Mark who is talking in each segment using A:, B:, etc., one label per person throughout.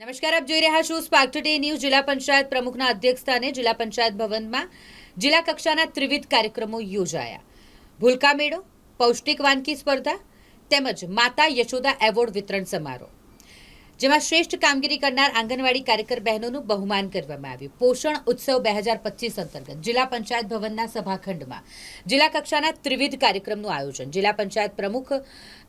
A: નમસ્કાર, આપ જોઈ રહ્યા છો સ્પાર્ક ટુડે ન્યૂઝ. જિલ્લા પંચાયત પ્રમુખના અધ્યક્ષસ્થાને જિલ્લા પંચાયત ભવનમાં જિલ્લા કક્ષાના ત્રિવિધ કાર્યક્રમો યોજાયા. ભૂલકા મેળો, પૌષ્ટિક વાનગી સ્પર્ધા તેમજ માતા યશોદા એવોર્ડ વિતરણ સમારોહ. જેમાં શ્રેષ્ઠ કામગીરી કરનાર આંગણવાડી કાર્યકર બહેનોનું બહુમાન કરવામાં આવ્યું. પોષણ ઉત્સવ બે હજાર પચીસ અંતર્ગત જિલ્લા પંચાયત ભવનના સભાખંડમાં જિલ્લા કક્ષાના ત્રિવિધ કાર્યક્રમનું આયોજન. જિલ્લા પંચાયત પ્રમુખ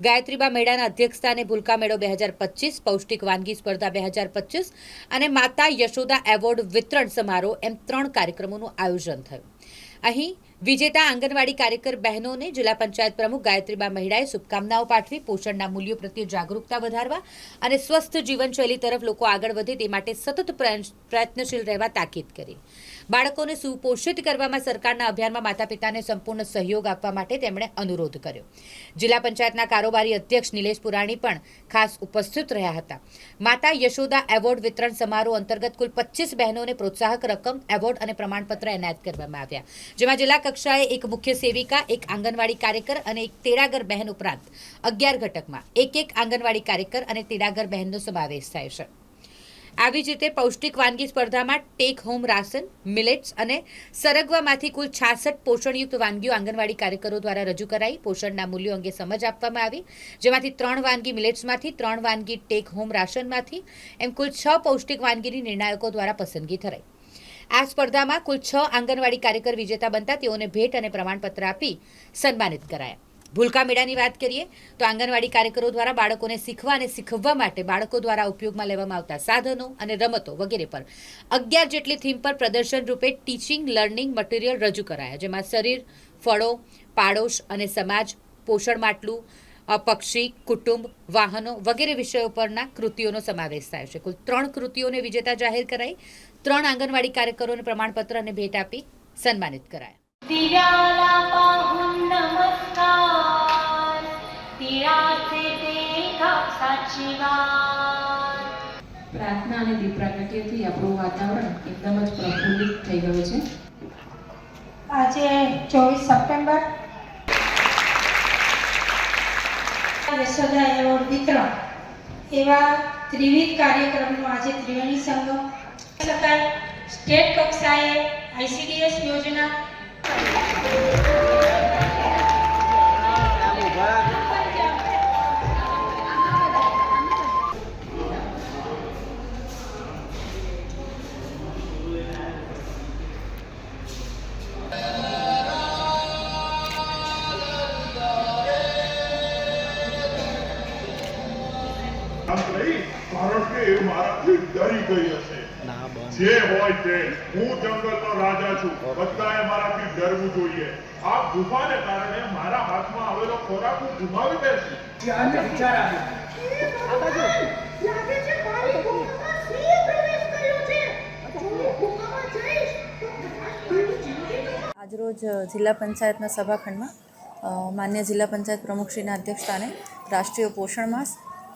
A: ગાયત્રીબા મેળાના અધ્યક્ષસ્થાને ભૂલકા મેળો બે હજાર પચીસ, પૌષ્ટિક વાનગી સ્પર્ધા બે હજાર પચીસ અને માતા યશોદા એવોર્ડ વિતરણ સમારોહ એમ ત્રણ કાર્યક્રમોનું આયોજન થયું. અહીં વિજેતા આંગણવાડી કાર્યકર બહેનોને જિલ્લા પંચાયત પ્રમુખ ગાયત્રીબા મહિડાએ શુભકામનાઓ પાઠવી, પોષણના મૂલ્યો પ્રત્યે જાગરૂકતા વધારવા અને સ્વસ્થ જીવનશૈલી તરફ લોકો આગળ વધે તે માટે સતત પ્રયત્ન- પ્રયત્નશીલ રહેવા તાકીદ કરી. બાળકોને સુપોષિત કરવામાં સરકારના અભિયાનમાં માતા પિતાને સંપૂર્ણ સહયોગ આપવા માટે તેમણે અનુરોધ કર્યો. જિલ્લા પંચાયતના કારોબારી અધ્યક્ષ નિલેશ પુરાણી પણ ખાસ ઉપસ્થિત રહ્યા હતા. માતા યશોદા એવોર્ડ વિતરણ સમારોહ અંતર્ગત કુલ પચીસ બહેનોને પ્રોત્સાહક રકમ, એવોર્ડ અને પ્રમાણપત્ર એનાયત કરવામાં આવ્યા. જેમાં જિલ્લા કક્ષાએ એક મુખ્ય સેવિકા, એક આંગણવાડી કાર્યકર અને એક તેડાગર બહેન ઉપરાંત અગિયાર ઘટકમાં એક એક આંગણવાડી કાર્યકર અને તેડાગર બહેનનો સમાવેશ થાય છે. આવી જ રીતે પૌષ્ટિક વાનગી સ્પર્ધામાં ટેક હોમ રાશન, મિલેટ્સ અને સરગવામાંથી કુલ છાસઠ પોષણયુક્ત વાનગીઓ આંગણવાડી કાર્યકરો દ્વારા રજૂ કરાઈ. પોષણના મૂલ્યો અંગે સમજ આપવામાં આવી. જેમાંથી ત્રણ વાનગી મિલેટ્સમાંથી, ત્રણ વાનગી ટેક હોમ રાશનમાંથી. એમ કુલ છ પૌષ્ટિક વાનગીની નિર્ણાયકો દ્વારા પસંદગી થરાઈ. આ સ્પર્ધામાં કુલ છ આંગણવાડી કાર્યકર વિજેતા બનતા તેઓને ભેટ અને પ્રમાણપત્ર આપી સન્માનિત કરાયા. ભૂલકા મેળાની વાત કરીએ તો આંગણવાડી કાર્યકરો દ્વારા બાળકોને શીખવા અને શીખવવા માટે બાળકો દ્વારા ઉપયોગમાં લેવામાં આવતા સાધનો અને રમતો વગેરે પર અગિયાર જેટલી થીમ પર પ્રદર્શન રૂપે ટીચિંગ, લર્નિંગ મટીરિયલ રજૂ કરાયા, જેમાં શરીર, ફળો, પાડોશ અને સમાજ, પોષણ માટલું પક્ષી કુટુંબ વાહનો વગેરે વિષયો પરના કૃતિઓનો સમાવેશ થાય છે. કુલ ત્રણ કૃતિઓને વિજેતા જાહેર કરાઈ. ત્રણ આંગણવાડી કાર્યકરોને પ્રમાણપત્ર અને ભેટ આપી સન્માનિત કરાય.
B: પ્રાર્થના અને દીપ પ્રાગટ્યથી આપણું વાતાવરણ એકદમ જ પ્રફુલ્લિત થઈ ગયું છે.
C: આજે ચોવીસ સપ્ટેમ્બર યશોદા એવોર્ડ વિતરણ એવા ત્રિવિધ કાર્યક્રમનો આજે ત્રિવેણી સંગમ શકાય સ્ટેટ કક્ષાએ આઈસીડીએસ યોજના
D: એ મારાથી ડરી ગઈ હશે. જે હોય તે. હું જંગલનો રાજા છું. બધાએ મારાથી ડરવું જોઈએ. આ ગુફાને કારણે મારા હાથમાં આવેલો ખોરાક હું ગુમાવી દઈશ
E: આજરોજ જિલ્લા પંચાયતના સભાખંડમાં માન્ય જિલ્લા પંચાયત પ્રમુખશ્રીના અધ્યક્ષસ્થાને રાષ્ટ્રીય પોષણ માસ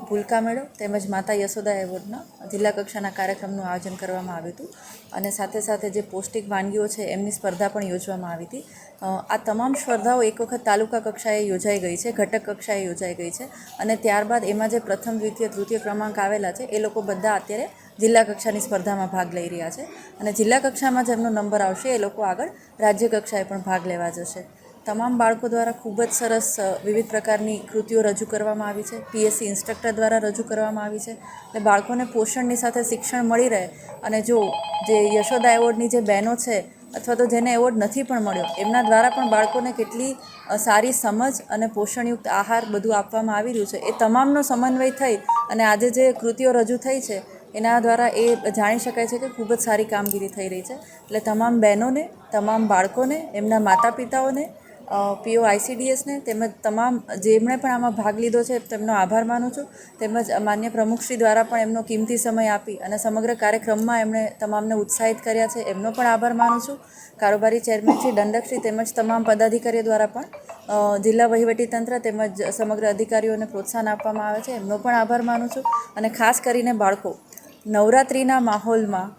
E: ભૂલકા મેળો તેમજ માતા યશોદા એવોર્ડના જિલ્લા કક્ષાના કાર્યક્રમનું આયોજન કરવામાં આવ્યું હતું. અને સાથે સાથે જે પૌષ્ટિક વાનગીઓ છે એમની સ્પર્ધા પણ યોજવામાં આવી હતી. આ તમામ સ્પર્ધાઓ એક વખત તાલુકા કક્ષાએ યોજાઈ ગઈ છે, ઘટક કક્ષાએ યોજાઈ ગઈ છે. અને ત્યારબાદ એમાં જે પ્રથમ, દ્વિતીય, તૃતીય ક્રમાંક આવેલા છે, એ લોકો બધા અત્યારે જિલ્લા કક્ષાની સ્પર્ધામાં ભાગ લઈ રહ્યા છે. અને જિલ્લા કક્ષામાં જેમનો નંબર આવશે, એ લોકો આગળ રાજ્ય કક્ષાએ પણ ભાગ લેવા જશે. તમામ બાળકો દ્વારા ખૂબ જ સરસ વિવિધ પ્રકારની કૃતિઓ રજૂ કરવામાં આવી છે. પીએસસી ઇન્સ્ટ્રક્ટર દ્વારા રજૂ કરવામાં આવી છે. એટલે બાળકોને પોષણની સાથે શિક્ષણ મળી રહે અને જો જે યશોદા એવોર્ડની જે બહેનો છે અથવા તો જેને એવોર્ડ નથી પણ મળ્યો, એમના દ્વારા પણ બાળકોને કેટલી સારી સમજ અને પોષણયુક્ત આહાર બધું આપવામાં આવી રહ્યું છે. એ તમામનો સમન્વય થઈ અને આજે જે કૃતિઓ રજૂ થઈ છે, એના દ્વારા એ જાણી શકાય છે કે ખૂબ જ સારી કામગીરી થઈ રહી છે. એટલે તમામ બહેનોને, તમામ બાળકોને, એમના માતા પિતાઓને પીઓ આઈસીડીએસને તેમજ તમામ જેમણે પણ આમાં ભાગ લીધો છે, તેમનો આભાર માનું છું. તેમજ માન્ય પ્રમુખશ્રી દ્વારા પણ એમનો કિંમતી સમય આપી અને સમગ્ર કાર્યક્રમમાં એમણે તમામને ઉત્સાહિત કર્યા છે, એમનો પણ આભાર માનું છું. કારોબારી ચેરમેન શ્રી દંડકશ્રી તેમજ તમામ પદાધિકારીઓ દ્વારા પણ જિલ્લા વહીવટીતંત્ર તેમજ સમગ્ર અધિકારીઓને પ્રોત્સાહન આપવામાં આવે છે, એમનો પણ આભાર માનું છું. અને ખાસ કરીને બાળકો, નવરાત્રિના માહોલમાં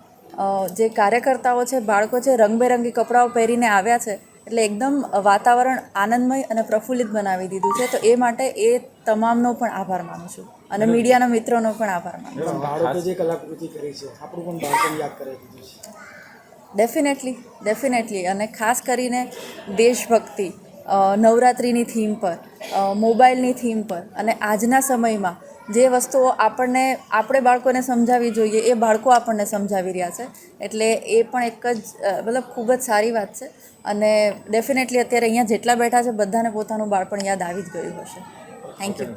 E: જે કાર્યકર્તાઓ છે, બાળકો છે, રંગબેરંગી કપડાઓ પહેરીને આવ્યા છે એટલે એકદમ વાતાવરણ આનંદમય અને પ્રફુલ્લિત બનાવી દીધું છે. તો એ માટે એ તમામનો પણ આભાર માનું છું અને મીડિયાના મિત્રોનો પણ આભાર માનું છું.
F: બાળકો જે કલાકૃતિ કરી છે આપણું પણ બાળપણ યાદ કરાવી દીધું છે.
E: ડેફિનેટલી ડેફિનેટલી અને ખાસ કરીને દેશભક્તિ નવરાત્રિની થીમ પર મોબાઈલની થીમ પર અને આજના સમયમાં જે વસ્તુઓ આપણને આપણે બાળકોને સમજાવવી જોઈએ એ બાળકો આપણને સમજાવી રહ્યા છે. એટલે એ પણ એક જ મતલબ ખૂબ જ સારી વાત છે. અને ડેફિનેટલી અત્યારે અહીંયા જેટલા બેઠા છે બધાને પોતાનું બાળપણ યાદ આવી જ ગયું હશે. થેન્ક યુ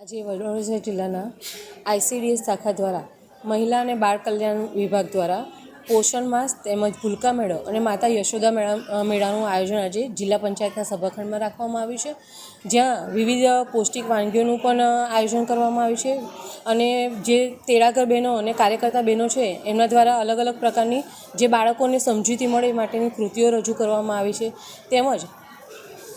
G: આજે વડોદરા જિલ્લાના આઈસીડીએસ શાખા દ્વારા મહિલા અને બાળ કલ્યાણ વિભાગ દ્વારા પોષણ માસ તેમજ ભૂલકા મેળો અને માતા યશોદા મેળા મેળાનું આયોજન આજે જિલ્લા પંચાયતના સભાખંડમાં રાખવામાં આવ્યું છે. જ્યાં વિવિધ પૌષ્ટિક વાનગીઓનું પણ આયોજન કરવામાં આવ્યું છે. અને જે તેડાગર બહેનો અને કાર્યકર્તા બહેનો છે, એમના દ્વારા અલગ અલગ પ્રકારની જે બાળકોને સમજૂતી મળે માટેની કૃતિઓ રજૂ કરવામાં આવી છે. તેમજ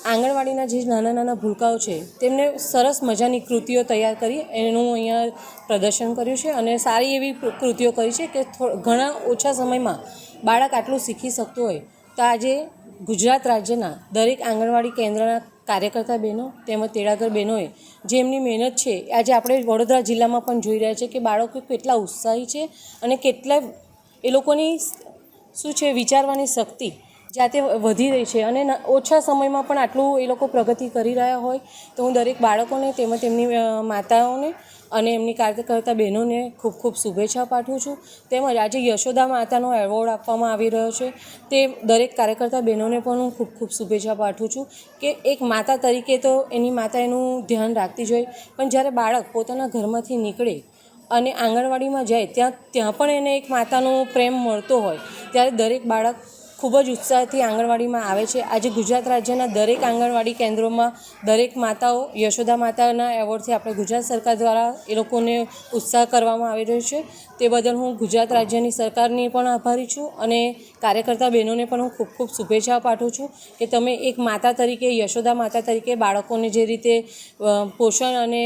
G: આંગણવાડીના જે નાના નાના ભૂલકાઓ છે, તેમને સરસ મજાની કૃતિઓ તૈયાર કરી, એનું અહીંયા પ્રદર્શન કર્યું છે અને સારી એવી કૃતિઓ કરી છે કે ઘણા ઓછા સમયમાં બાળક આટલું શીખી શકતું હોય, તો આજે ગુજરાત રાજ્યના દરેક આંગણવાડી કેન્દ્રના કાર્યકર્તા બહેનો તેમજ તેડાગર બહેનોએ જે એમની મહેનત છે, આજે આપણે વડોદરા જિલ્લામાં પણ જોઈ રહ્યા છે કે બાળકો કેટલા ઉત્સાહી છે અને કેટલા એ લોકોની શું છે, વિચારવાની શક્તિ જાતે વધી રહી છે અને ઓછા સમયમાં પણ આટલું એ લોકો પ્રગતિ કરી રહ્યા હોય તો હું દરેક બાળકોને તેમજ તેમની માતાઓને અને એમની કાર્યકર્તા બહેનોને ખૂબ ખૂબ શુભેચ્છા પાઠવું છું. તેમજ આજે યશોદા માતાનો એવોર્ડ આપવામાં આવી રહ્યો છે. તે દરેક કાર્યકર્તા બહેનોને પણ હું ખૂબ ખૂબ શુભેચ્છા પાઠવું છું કે એક માતા તરીકે તો એની માતા એનું ધ્યાન રાખતી જોઈએ પણ જ્યારે બાળક પોતાના ઘરમાંથી નીકળે અને આંગણવાડીમાં જાય ત્યાં ત્યાં પણ એને એક માતાનો પ્રેમ મળતો હોય. ત્યારે દરેક બાળક ખૂબ જ ઉત્સાહથી આંગણવાડીમાં આવે છે. આજે ગુજરાત રાજ્યના દરેક આંગણવાડી કેન્દ્રોમાં દરેક માતાઓ, યશોદા માતાના એવોર્ડથી આપણે ગુજરાત સરકાર દ્વારા એ લોકોને ઉત્સાહ કરવામાં આવી રહ્યો છે. તે બદલ હું ગુજરાત રાજ્યની સરકારની પણ આભારી છું અને કાર્યકર્તા બહેનોને પણ હું ખૂબ ખૂબ શુભેચ્છા પાઠવું છું કે તમે એક માતા તરીકે, યશોદા માતા તરીકે બાળકોને જે રીતે પોષણ અને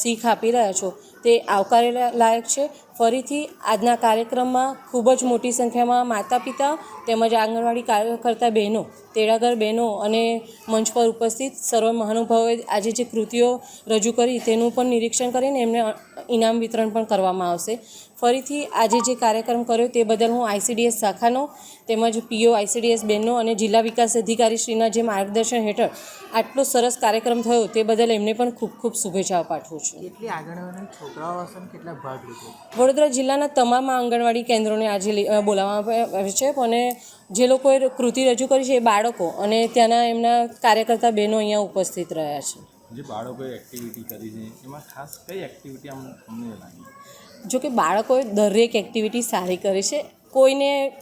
G: શીખ આપી રહ્યા છો તે આવકારે લાયક છે. ફરીથી આજના કાર્યક્રમમાં ખૂબ જ મોટી સંખ્યામાં માતા પિતા તેમજ આંગણવાડી કાર્યકર્તા બહેનો, તેડાગર બહેનો અને મંચ પર ઉપસ્થિત સર્વ મહાનુભાવોએ આજે જે કૃતિઓ રજૂ કરી તેનું પણ નિરીક્ષણ કરીને એમને ઇનામ વિતરણ પણ કરવામાં આવશે. ફરીથી આજે જે કાર્યક્રમ કર્યો તે બદલ હું આઈસીડીએસ શાખાનો તેમજ પીઓ આઈસીડીએસ બેનનો અને જિલ્લા વિકાસ અધિકારીશ્રીના જે માર્ગદર્શન હેઠળ આટલો સરસ કાર્યક્રમ થયો તે બદલ એમને પણ ખૂબ ખૂબ શુભેચ્છાઓ પાઠવું છું. વડોદરા જિલ્લાના તમામ આંગણવાડી કેન્દ્રોને આજે બોલાવવામાં આવે છે અને જે લોકોએ કૃતિ રજૂ કરી છે એ બાળકો અને ત્યાંના એમના કાર્યકર્તા બહેનો અહીંયા ઉપસ્થિત રહ્યા છે.
H: જે બાળકોએ એક્ટિવિટી કરી છે એમાં ખાસ કઈ એક્ટિવિટી અમને લાગી?
G: જો કે બાળકોએ દરેક એક્ટિવિટી સારી કરી છે. કોઈને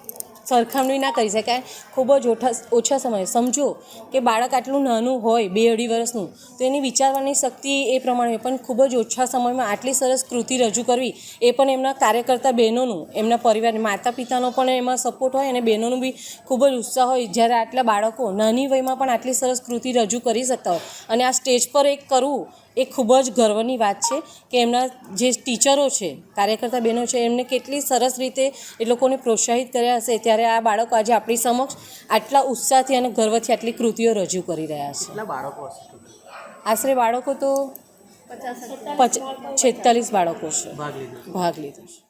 G: સરખામણી ના કરી શકાય. ખૂબ જ ઓછા ઓછા સમયે. સમજો કે બાળક આટલું નાનું હોય, બે અઢી વર્ષનું, તો એની વિચારવાની શક્તિ એ પ્રમાણે. પણ ખૂબ જ ઓછા સમયમાં આટલી સરસ કૃતિ રજૂ કરવી એ પણ એમના કાર્યકર્તા બહેનોનું, એમના પરિવાર માતા પિતાનો પણ એમાં સપોર્ટ હોય અને બહેનોનું બી ખૂબ જ ઉત્સાહ હોય. જ્યારે આટલા બાળકો નાની વયમાં પણ આટલી સરસ કૃતિ રજૂ કરી શકતા હોય. અને આ સ્ટેજ પર એક કરવું એ ખૂબ જ ગર્વની વાત છે કે એમના જે ટીચરો છે કાર્યકર્તા બહેનો છે એમને કેટલી સરસ રીતે એ લોકોને પ્રોત્સાહિત કર્યા હશે. ત્યારે આ બાળકો આજે આપણી સમક્ષ આટલા ઉત્સાહથી અને ગર્વથી આટલી કૃતિઓ રજૂ કરી રહ્યા છે.
F: બાળકો
G: આશરે બાળકો તો પચાસ છેતાલીસ બાળકો છે. ભાગ લીધો છે.